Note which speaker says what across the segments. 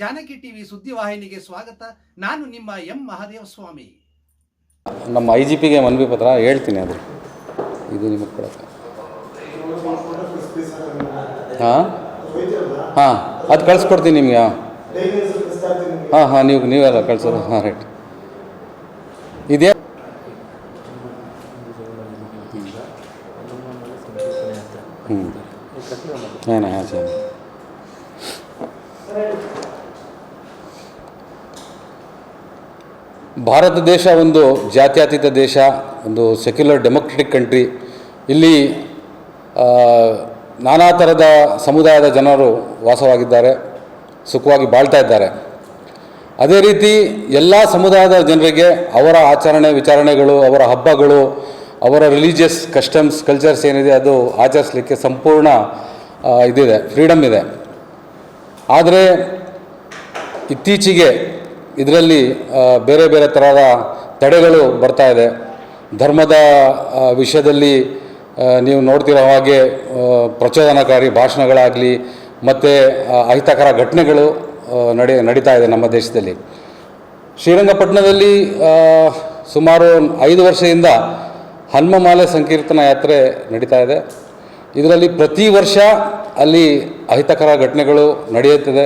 Speaker 1: Janaki TV ಸುದ್ದಿವಾಹಿನಿಗೆ ಸ್ವಾಗತ. ನಾನು ನಿಮ್ಮ ಎಂ ಮಹಾದೇವ ಸ್ವಾಮಿ
Speaker 2: ನಮ್ಮ ಐ ಜಿ ಪಿಗೆ ಮನವಿ ಪತ್ರ ಹೇಳ್ತೀನಿ ಅದು ಇದು ನಿಮಗೆ ಕೊಡಕ್ಕೆ. ಹಾಂ? ಹಾಂ, ಅದು ಕಳಿಸ್ಕೊಡ್ತೀನಿ ನಿಮಗೆ. ಹಾಂ ಹಾಂ, ನೀವು, ನೀವೆಲ್ಲ ಕಳಿಸೋದು. ಹಾಂ, ರೈಟ್. ಇದೇ ಹ್ಞೂ ಏನೇ ಹಾಂ ಸರಿ ಭಾರತ ದೇಶ ಒಂದು ಜಾತ್ಯತೀತ ದೇಶ, ಒಂದು ಸೆಕ್ಯುಲರ್ ಡೆಮೊಕ್ರೆಟಿಕ್ ಕಂಟ್ರಿ ಇಲ್ಲಿ ನಾನಾ ಥರದ ಸಮುದಾಯದ ಜನರು ವಾಸವಾಗಿದ್ದಾರೆ, ಸುಖವಾಗಿ ಬಾಳ್ತಾ ಇದ್ದಾರೆ. ಅದೇ ರೀತಿ ಎಲ್ಲ ಸಮುದಾಯದ ಜನರಿಗೆ ಅವರ ಆಚರಣೆ ವಿಚಾರಣೆಗಳು, ಅವರ ಹಬ್ಬಗಳು, ಅವರ ರಿಲಿಜಿಯಸ್ ಕಸ್ಟಮ್ಸ್ ಕಲ್ಚರ್ಸ್ ಏನಿದೆ ಅದು ಆಚರಿಸಲಿಕ್ಕೆ ಸಂಪೂರ್ಣ ಇದಿದೆ ಫ್ರೀಡಮ್ ಇದೆ. ಆದರೆ ಇತ್ತೀಚೆಗೆ ಇದರಲ್ಲಿ ಬೇರೆ ಬೇರೆ ಥರದ ತಡೆಗಳು ಬರ್ತಾ ಇದೆ. ಧರ್ಮದ ವಿಷಯದಲ್ಲಿ ನೀವು ನೋಡ್ತಿರೋ ಹಾಗೆ ಪ್ರಚೋದನಕಾರಿ ಭಾಷಣಗಳಾಗಲಿ ಮತ್ತು ಅಹಿತಕರ ಘಟನೆಗಳು ನಡೆ, ನಡೀತಾ ಇದೆ ನಮ್ಮ ದೇಶದಲ್ಲಿ. ಶ್ರೀರಂಗಪಟ್ಟಣದಲ್ಲಿ ಸುಮಾರು ಐದು ವರ್ಷದಿಂದ ಹನುಮಮಾಲೆ ಸಂಕೀರ್ತನ ಯಾತ್ರೆ ನಡೀತಾ ಇದೆ. ಇದರಲ್ಲಿ ಪ್ರತಿ ವರ್ಷ ಅಲ್ಲಿ ಅಹಿತಕರ ಘಟನೆಗಳು ನಡೆಯುತ್ತದೆ.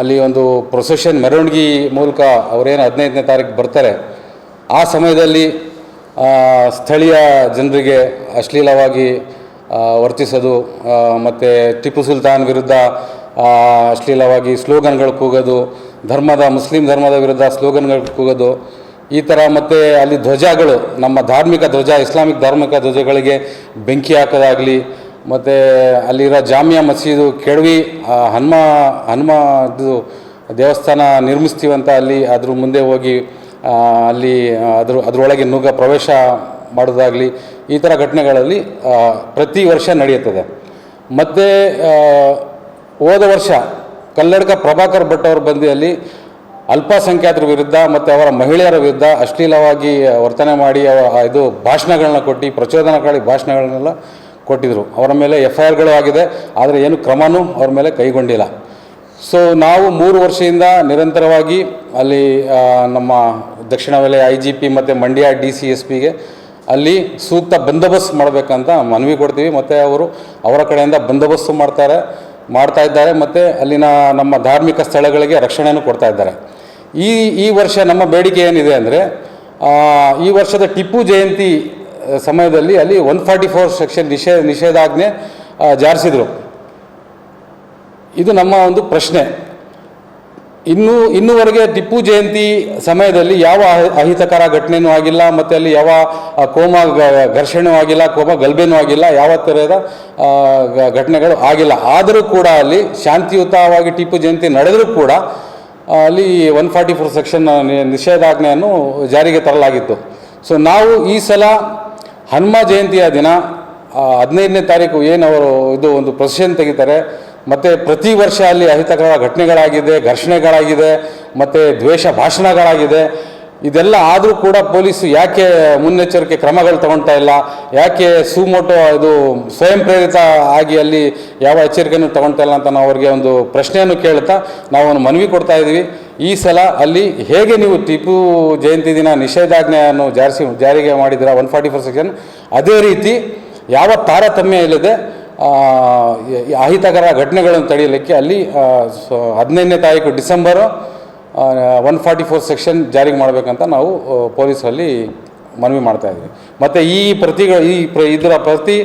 Speaker 2: ಅಲ್ಲಿ ಒಂದು ಪ್ರೊಸೆಷನ್ ಮೆರವಣಿಗೆ ಮೂಲಕ ಅವರೇನು ಹದಿನೈದನೇ ತಾರೀಕು ಬರ್ತಾರೆ. ಆ ಸಮಯದಲ್ಲಿ ಸ್ಥಳೀಯ ಜನರಿಗೆ ಅಶ್ಲೀಲವಾಗಿ ವರ್ತಿಸೋದು ಮತ್ತು ಟಿಪ್ಪು ಸುಲ್ತಾನ್ ವಿರುದ್ಧ ಅಶ್ಲೀಲವಾಗಿ ಸ್ಲೋಗನ್ಗಳು ಕೂಗೋದು, ಧರ್ಮದ, ಮುಸ್ಲಿಂ ಧರ್ಮದ ವಿರುದ್ಧ ಸ್ಲೋಗನ್ಗಳು ಕೂಗೋದು ಈ ಥರ ಮತ್ತು ಅಲ್ಲಿ ಧ್ವಜಗಳು, ನಮ್ಮ ಧಾರ್ಮಿಕ ಧ್ವಜ, ಇಸ್ಲಾಮಿಕ್ ಧಾರ್ಮಿಕ ಧ್ವಜಗಳಿಗೆ ಬೆಂಕಿ ಹಾಕೋದಾಗಲಿ, ಮತ್ತು ಅಲ್ಲಿರೋ ಜಾಮಿಯಾ ಮಸೀದು, ಕೆಡವಿ ಹನುಮ ಹನುಮ ಇದು ದೇವಸ್ಥಾನ ನಿರ್ಮಿಸ್ತೀವಂತ ಅಲ್ಲಿ, ಅದ್ರ ಮುಂದೆ ಹೋಗಿ ಅಲ್ಲಿ ಅದ್ರ, ಅದರೊಳಗೆ ನುಗ್ಗ ಪ್ರವೇಶ ಮಾಡೋದಾಗಲಿ, ಈ ಥರ ಘಟನೆಗಳಲ್ಲಿ ಪ್ರತಿ ವರ್ಷ ನಡೆಯುತ್ತದೆ. ಮತ್ತು ಹೋದ ವರ್ಷ ಕಲ್ಲಡ್ಕ ಪ್ರಭಾಕರ್ ಭಟ್ ಅವರು ಬಂದಿ ಅಲ್ಲಿ ಅಲ್ಪಸಂಖ್ಯಾತರ ವಿರುದ್ಧ ಮತ್ತು ಅವರ ಮಹಿಳೆಯರ ವಿರುದ್ಧ ಅಶ್ಲೀಲವಾಗಿ ವರ್ತನೆ ಮಾಡಿ ಇದು ಭಾಷಣಗಳನ್ನ ಕೊಟ್ಟು ಪ್ರಚೋದನಕಾರಿ ಭಾಷಣಗಳನ್ನೆಲ್ಲ ಕೊಟ್ಟಿದ್ದರು ಅವರ ಮೇಲೆ ಎಫ್ ಐ ಆರ್ಗಳು ಆಗಿದೆ. ಆದರೆ ಏನು ಕ್ರಮನೂ ಅವರ ಮೇಲೆ ಕೈಗೊಂಡಿಲ್ಲ. ಸೊ ನಾವು ಮೂರು ವರ್ಷದಿಂದ ನಿರಂತರವಾಗಿ ಅಲ್ಲಿ ನಮ್ಮ ದಕ್ಷಿಣ ವಲಯ ಐ ಜಿ ಪಿ ಮತ್ತು ಮಂಡ್ಯ ಡಿ ಸಿ ಎಸ್ ಪಿಗೆ ಅಲ್ಲಿ ಸೂಕ್ತ ಬಂದೋಬಸ್ತ್ ಮಾಡಬೇಕಂತ ಮನವಿ ಕೊಡ್ತೀವಿ. ಮತ್ತು ಅವರು ಅವರ ಕಡೆಯಿಂದ ಬಂದೋಬಸ್ತು ಮಾಡ್ತಾರೆ, ಮಾಡ್ತಾ ಇದ್ದಾರೆ. ಮತ್ತು ಅಲ್ಲಿನ ನಮ್ಮ ಧಾರ್ಮಿಕ ಸ್ಥಳಗಳಿಗೆ ರಕ್ಷಣೆಯನ್ನು ಕೊಡ್ತಾ ಇದ್ದಾರೆ. ಈ ಈ ವರ್ಷ ನಮ್ಮ ಬೇಡಿಕೆ ಏನಿದೆ ಅಂದರೆ ಈ ವರ್ಷದ ಟಿಪ್ಪು ಜಯಂತಿ ಸಮಯದಲ್ಲಿ ಅಲ್ಲಿ ಒನ್ ಫಾರ್ಟಿ ಫೋರ್ ಸೆಕ್ಷನ್ ನಿಷೇ, ನಿಷೇಧಾಜ್ಞೆ ಜಾರಿಸಿದರು. ಇದು ನಮ್ಮ ಒಂದು ಪ್ರಶ್ನೆ. ಇನ್ನು, ಇನ್ನೂವರೆಗೆ ಟಿಪ್ಪು ಜಯಂತಿ ಸಮಯದಲ್ಲಿ ಯಾವ ಅಹಿ- ಅಹಿತಕರ ಘಟನೆಯೂ ಆಗಿಲ್ಲ, ಮತ್ತು ಅಲ್ಲಿ ಯಾವ ಕೋಮ ಘರ್ಷಣೆಯೂ ಆಗಿಲ್ಲ, ಕೋಮ ಗಲ್ಭೆನೂ ಆಗಿಲ್ಲ, ಯಾವ ಥರದ ಘಟನೆಗಳು ಆಗಿಲ್ಲ. ಆದರೂ ಕೂಡ ಅಲ್ಲಿ ಶಾಂತಿಯುತವಾಗಿ ಟಿಪ್ಪು ಜಯಂತಿ ನಡೆದರೂ ಕೂಡ ಅಲ್ಲಿ ಒನ್ ಫಾರ್ಟಿ ಫೋರ್ ಸೆಕ್ಷನ್ ನಿಷೇಧಾಜ್ಞೆಯನ್ನು ಜಾರಿಗೆ ತರಲಾಗಿತ್ತು. ಸೊ ನಾವು ಈ ಸಲ ಹನುಮ ಜಯಂತಿಯ ದಿನ ಹದಿನೈದನೇ ತಾರೀಕು ಏನು ಅವರು ಇದು ಒಂದು ಪ್ರೊಸೆಷನ್ ತೆಗಿತಾರೆ, ಮತ್ತು ಪ್ರತಿ ವರ್ಷ ಅಲ್ಲಿ ಅಹಿತಕರ ಘಟನೆಗಳಾಗಿದೆ, ಘರ್ಷಣೆಗಳಾಗಿದೆ, ಮತ್ತು ದ್ವೇಷ ಭಾಷಣಗಳಾಗಿದೆ. ಇದೆಲ್ಲ ಆದರೂ ಕೂಡ ಪೊಲೀಸು ಯಾಕೆ ಮುನ್ನೆಚ್ಚರಿಕೆ ಕ್ರಮಗಳು ತಗೊಳ್ತಾ ಇಲ್ಲ? ಯಾಕೆ ಸುಮೋಟೋ ಇದು ಸ್ವಯಂ ಪ್ರೇರಿತ ಆಗಿ ಅಲ್ಲಿ ಯಾವ ಎಚ್ಚರಿಕೆಯನ್ನು ತಗೊಳ್ತಾ ಇಲ್ಲ ಅಂತ ನಾವು ಅವ್ರಿಗೆ ಒಂದು ಪ್ರಶ್ನೆಯನ್ನು ಕೇಳ್ತಾ ನಾವು ಮನವಿ ಕೊಡ್ತಾ ಇದ್ದೀವಿ. ಈ ಸಲ ಅಲ್ಲಿ ಹೇಗೆ ನೀವು ಟಿಪ್ಪು ಜಯಂತಿ ದಿನ ನಿಷೇಧಾಜ್ಞೆಯನ್ನು ಜಾರಿಸಿ, ಜಾರಿಗೆ ಮಾಡಿದ್ದೀರಾ? ಒನ್ ಫಾರ್ಟಿ ಫೋರ್ ಸೆಕ್ಷನ್ ಅದೇ ರೀತಿ ಯಾವ ತಾರತಮ್ಯ ಇಲ್ಲದೆ ಅಹಿತಕರ ಘಟನೆಗಳನ್ನು ತಡೆಯಲಿಕ್ಕೆ ಅಲ್ಲಿ ಹದಿನೈದನೇ ತಾರೀಕು December one forty four section ಜಾರಿಗೆ ಮಾಡಬೇಕಂತ ನಾವು ಪೊಲೀಸರಲ್ಲಿ ಮನವಿ ಮಾಡ್ತಾ ಇದ್ದೀವಿ. ಮತ್ತು ಈ ಪ್ರತಿಗಳು ಈ ಪ್ರ ಇದರ ಪ್ರತಿ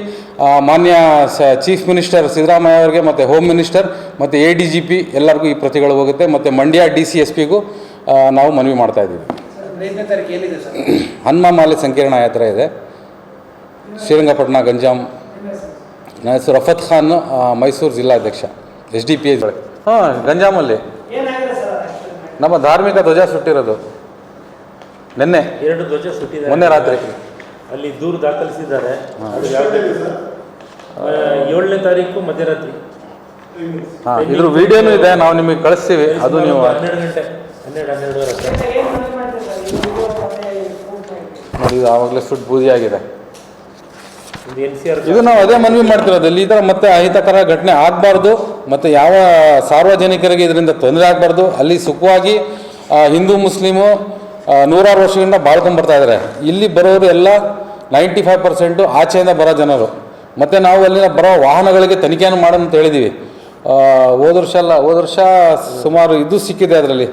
Speaker 2: ಮಾನ್ಯ ಸ ಚೀಫ್ ಮಿನಿಸ್ಟರ್ ಸಿದ್ದರಾಮಯ್ಯ ಅವರಿಗೆ ಮತ್ತು ಹೋಮ್ ಮಿನಿಸ್ಟರ್ ಮತ್ತು ಎ ಡಿ ಜಿ ಪಿ ಎಲ್ಲರಿಗೂ ಈ ಪ್ರತಿಗಳು ಹೋಗುತ್ತೆ. ಮತ್ತು ಮಂಡ್ಯ ಡಿ ಸಿ ಎಸ್ ಪಿಗೂ ನಾವು ಮನವಿ ಮಾಡ್ತಾ ಇದ್ದೀವಿ.
Speaker 1: ಹದಿನೈದನೇ ತಾರೀಕು ಏನಿದೆ ಸರ್?
Speaker 2: ಹನುಮ ಮಾಲೆ ಸಂಕೀರ್ಣ ಯಾತ್ರೆ ಇದೆ. ಶ್ರೀರಂಗಪಟ್ಟಣ ಗಂಜಾಮ್ ನನ್ನ ಹೆಸರು ರಫತ್ ಖಾನ್ ಮೈಸೂರು ಜಿಲ್ಲಾಧ್ಯಕ್ಷ ಎಸ್ ಡಿ ಪಿ ಹಾಂ ಗಂಜಾಮಲ್ಲಿ. ನಮ್ಮ ಧಾರ್ಮಿಕ ಧ್ವಜ ಸುಟ್ಟಿರೋದು. ನಿನ್ನೆ.
Speaker 3: ಎರಡು ಧ್ವಜ ಸುಟ್ಟಿದ್ದಾರೆ.
Speaker 2: ಮೊನ್ನೆ ರಾತ್ರಿ.
Speaker 3: ಅಲ್ಲಿ ದೂರು ದಾಖಲಿಸಿದ್ದಾರೆ. ಅದು ಯಾವುದೇ ಏಳನೇ ತಾರೀಕು ಮಧ್ಯರಾತ್ರಿ.
Speaker 2: ಹಾಂ ಇದ್ರ ವಿಡಿಯೋನೂ ಇದೆ ನಾವು ನಿಮಗೆ ಕಳಿಸ್ತೀವಿ. ಅದು ನೀವು
Speaker 3: ಹನ್ನೆರಡು ಗಂಟೆ ಹನ್ನೆರಡು ಹನ್ನೆರಡುವರೆ.
Speaker 2: ನೋಡಿ ಇದು ಆವಾಗಲೇ ಸುಟ್ಟು ಬೂದಿ ಆಗಿದೆ
Speaker 3: ಒಂದು ಎನ್ ಸಿ ಆರ್
Speaker 2: ಇದು ನಾವು ಅದೇ ಮನವಿ ಮಾಡ್ತಿರೋದು ಇಲ್ಲಿ ಈ ಥರ ಮತ್ತೆ ಅಹಿತಕರ ಘಟನೆ ಆಗಬಾರ್ದು. ಮತ್ತು ಯಾವ ಸಾರ್ವಜನಿಕರಿಗೆ ಇದರಿಂದ ತೊಂದರೆ ಆಗಬಾರ್ದು, ಅಲ್ಲಿ ಸುಖವಾಗಿ ಹಿಂದೂ ಮುಸ್ಲಿಮು ನೂರಾರು ವರ್ಷದಿಂದ ಬಾಳ್ಕೊಂಡ್ಬರ್ತಾ ಇದ್ದಾರೆ ಇಲ್ಲಿ ಬರೋರು ಎಲ್ಲ ನೈಂಟಿ ಫೈವ್ ಪರ್ಸೆಂಟು ಆಚೆಯಿಂದ ಬರೋ ಜನರು. ಮತ್ತು ನಾವು ಅಲ್ಲಿನ ಬರೋ ವಾಹನಗಳಿಗೆ ತನಿಖೆಯನ್ನು ಮಾಡೋಣ ಅಂತ ಹೇಳಿದ್ದೀವಿ ಹೋದ ವರ್ಷ ಅಲ್ಲ, ಹೋದ ವರ್ಷ ಸುಮಾರು ಇದು ಸಿಕ್ಕಿದೆ ಅದರಲ್ಲಿ.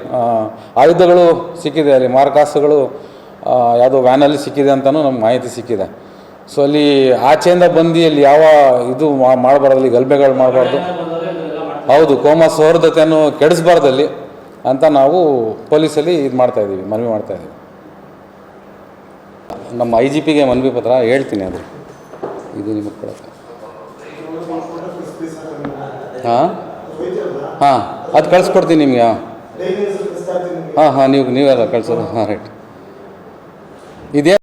Speaker 2: ಆಯುಧಗಳು ಸಿಕ್ಕಿದೆ ಅಲ್ಲಿ, ಮಾರ್ಕಾಸುಗಳು ಯಾವುದೋ ವ್ಯಾನಲ್ಲಿ ಸಿಕ್ಕಿದೆ ಅಂತಲೂ ನಮ್ಗೆ ಮಾಹಿತಿ ಸಿಕ್ಕಿದೆ. ಸೊ ಅಲ್ಲಿ ಆಚೆಯಿಂದ ಬಂದು ಅಲ್ಲಿ ಯಾವ ಇದು ಮಾಡಬಾರ್ದು, ಅಲ್ಲಿ ಗಲ್ಬೆಗಳು ಮಾಡಬಾರ್ದು. ಹೌದು, ಕೋಮ ಸೌಹಾರ್ದತೆಯನ್ನು ಕೆಡಿಸಬಾರ್ದಲ್ಲಿ ಅಂತ ನಾವು ಪೊಲೀಸಲ್ಲಿ ಇದು ಮಾಡ್ತಾ ಇದ್ದೀವಿ ಮನವಿ ಮಾಡ್ತಾ ಇದ್ದೀವಿ ನಮ್ಮ ಐ ಜಿ ಪಿಗೆ ಮನವಿ ಪತ್ರ ಹೇಳ್ತೀನಿ ಅದು ಇದು ನಿಮಗೆ ಕೊಡಕ್ಕೆ. ಹಾಂ? ಹಾಂ, ಅದು ಕಳಿಸ್ಕೊಡ್ತೀನಿ ನಿಮಗೆ ಹಾಂ ಹಾಂ, ನೀವು, ನೀವೆಲ್ಲ ಕಳಿಸೋದು, ಹಾಂ, ರೈಟ್. ಇದೇ